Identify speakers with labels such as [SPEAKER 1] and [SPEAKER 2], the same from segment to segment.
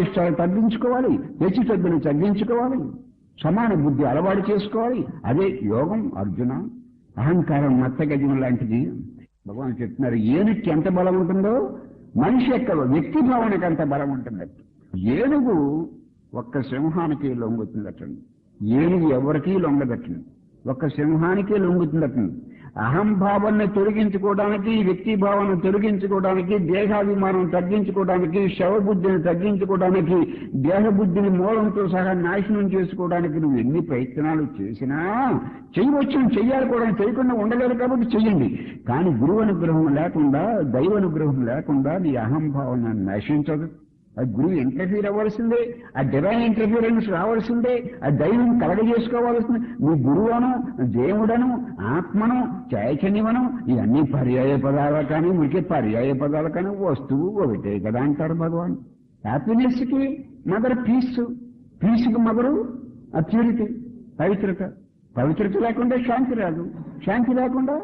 [SPEAKER 1] ఇష్టాలు తగ్గించుకోవాలి హెచ్చు తగ్గులు తగ్గించుకోవాలి సమాన బుద్ధి అలవాటు చేసుకోవాలి. అదే యోగం అర్జున. అహంకారం మత్తగజం లాంటిది. భగవాన్ చెప్తున్నారు ఏనుక్కి ఎంత బలం ఉంటుందో మనిషి యొక్క వ్యక్తి భావనకి అంత బలం ఉంటుందట ఏనుగు ఒక్క సింహానికి లొంగుతుందటండి. ఏనుగు ఎవరికీ లొంగదటండి. ఒక్క సింహానికే లొంగుతుందటండి. అహంభావాన్ని తొలగించుకోవడానికి వ్యక్తి భావన తొలగించుకోవడానికి దేహాభిమానం తగ్గించుకోవడానికి శవబుద్ధిని తగ్గించుకోవడానికి దేహబుద్ధిని మూలంతో సహా నాశనం చేసుకోవడానికి నువ్వు ఎన్ని ప్రయత్నాలు చేసినా చేయవచ్చు చెయ్యాలి కూడా చేయకుండా ఉండలేరు కాబట్టి చెయ్యండి. కానీ గురువు అనుగ్రహం లేకుండా దైవ అనుగ్రహం లేకుండా నీ అహంభావన నశించదు. ఆ గురువు ఇంటర్ఫీర్ అవ్వాల్సిందే ఆ డివైన్ ఇంటర్ఫీరెన్స్ రావాల్సిందే ఆ దైవం కలగజేసుకోవాల్సిందే. నీ గురువును దేవుడను ఆత్మను చైతన్యమను ఇవన్నీ పర్యాయ పదాలు కానీ మురికే పర్యాయ పదాలు కానీ వస్తువు ఒకటే కదా అంటారు భగవాన్. హ్యాపీనెస్కి మదర్ పీస్ పీస్కి మదరు ఆ ప్యూరిటీ పవిత్రత. పవిత్రత లేకుండా శాంతి రాదు. శాంతి లేకుండా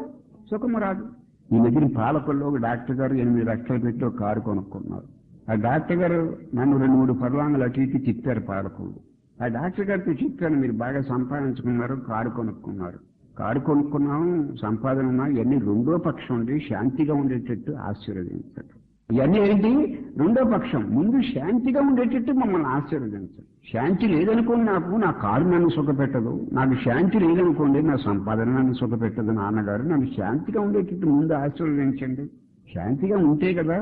[SPEAKER 1] సుఖము రాదు. ఈ దగ్గర పాలకొల్లో ఒక డాక్టర్ గారు ఎనిమిది లక్షలు పెట్టి ఒక కారు కొనుక్కున్నారు. ఆ డాక్టర్ గారు నన్ను రెండు మూడు పర్వాంగులు అటు ఇటు తిప్పారు పాడకుండా ఆ డాక్టర్ గారితో చెప్పాను మీరు బాగా సంపాదించుకున్నారు కారు కొనుక్కున్నారు. కారు కొనుక్కున్నాం సంపాదన ఇవన్నీ రెండో పక్షం ఉండి శాంతిగా ఉండేటట్టు ఆశీర్వదించండి ఇవన్నీ ఏంటి? రెండో పక్షం ముందు శాంతిగా ఉండేటట్టు మమ్మల్ని ఆశీర్వదించండి శాంతి లేదనుకోండి నాకు నా కారు నన్ను సుఖపెట్టదు నాకు శాంతి లేదనుకోండి నా సంపాదన నన్ను సుఖపెట్టదు నాన్నగారు నన్ను శాంతిగా ఉండేటట్టు ముందు ఆశీర్వదించండి. శాంతిగా ఉంటే కదా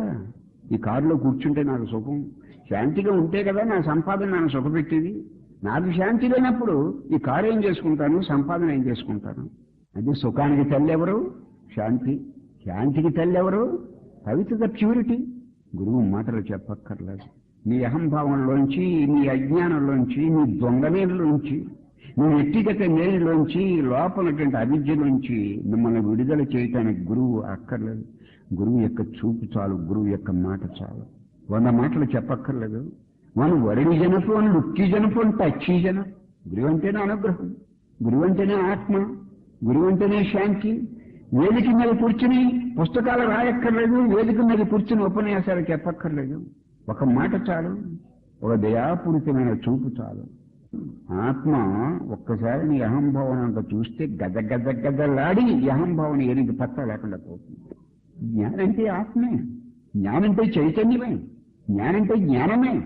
[SPEAKER 1] ఈ కారులో కూర్చుంటే నాకు సుఖం. శాంతిగా ఉంటే కదా నా సంపాదన నన్ను సుఖపెట్టేది. నాకు శాంతి లేనప్పుడు ఈ కారు ఏం చేసుకుంటాను? సంపాదన ఏం చేసుకుంటాను? అది సుఖానికి తల్లి ఎవరు శాంతి. శాంతికి తల్లి ఎవరు పవిత్రత ప్యూరిటీ. గురువు మాటలు చెప్పక్కర్లేదు. నీ అహంభావంలోంచి నీ అజ్ఞానంలోంచి నీ దొంగనేలోంచి మీ వ్యక్తిగత మేలులోంచి లోపలటువంటి అవిద్యలోంచి మిమ్మల్ని విడుదల చేయటానికి గురువు అక్కర్లేదు. గురువు యొక్క చూపు చాలు గురువు యొక్క మాట చాలు. వంద మాటలు చెప్పక్కర్లేదు. మనం వరిని జనపు అని లుక్కి జనపు అని టచ్చి జన. గురువు అంటేనే అనుగ్రహం. గురువు అంటేనే ఆత్మ. గురువు అంటేనే శాంతి. వేదిక మీద కూర్చుని పుస్తకాలు రాయక్కర్లేదు వేదిక మీద కూర్చుని ఉపన్యాసాలు చెప్పక్కర్లేదు. ఒక మాట చాలు. ఒక దయాపూరితమైన చూపు చాలు. ఆత్మ ఒక్కసారి నీ అహంభావన అంత చూస్తే గద గద గదలాడి ఈ అహంభావన ఏనికి పచ్చ లేకుండా పోతుంది. జ్ఞానంటే ఆత్మే జ్ఞానంటే చైతన్యమే జ్ఞానంటే జ్ఞానమే.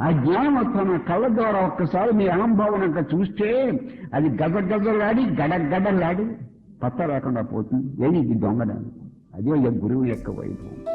[SPEAKER 1] ఆ జ్ఞానం తన కళ్ళ ద్వారా ఒక్కసారి మీ అహంభావన అంత చూస్తే అది గద గదలాడి గడ గడలాడి లేకుండా పోతుంది. ఏది? దొంగడానికి అదే గురువు యొక్క వైభవం.